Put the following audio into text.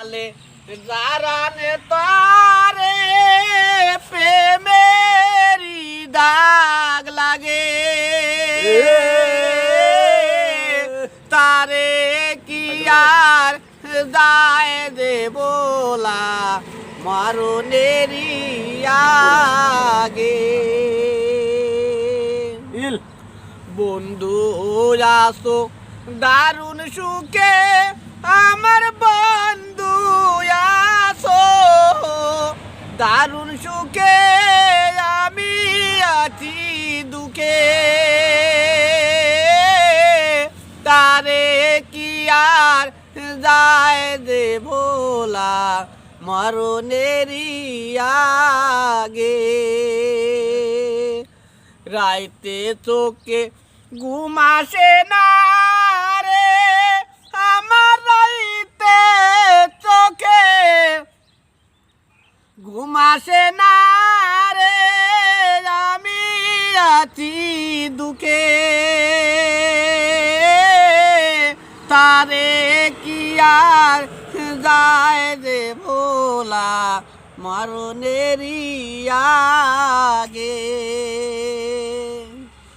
আলে জারানে তারে প্রেমেরি দাগ লাগে তারে কি আর দায় দে বোলা মারুনেরি আগে বন্ধু আসো দারুণ সুখে দারুণ সুখে আমি আছি দুঃখে। তারে কি আর যায় দে ভোলা মরণেরই আগে। রাইতে চোখে ঘুমাসে না ঘুমাসে না রে আমি আছি দুঃখে। তারে কি আর যায় রে ভোলা মরণেরই আগে।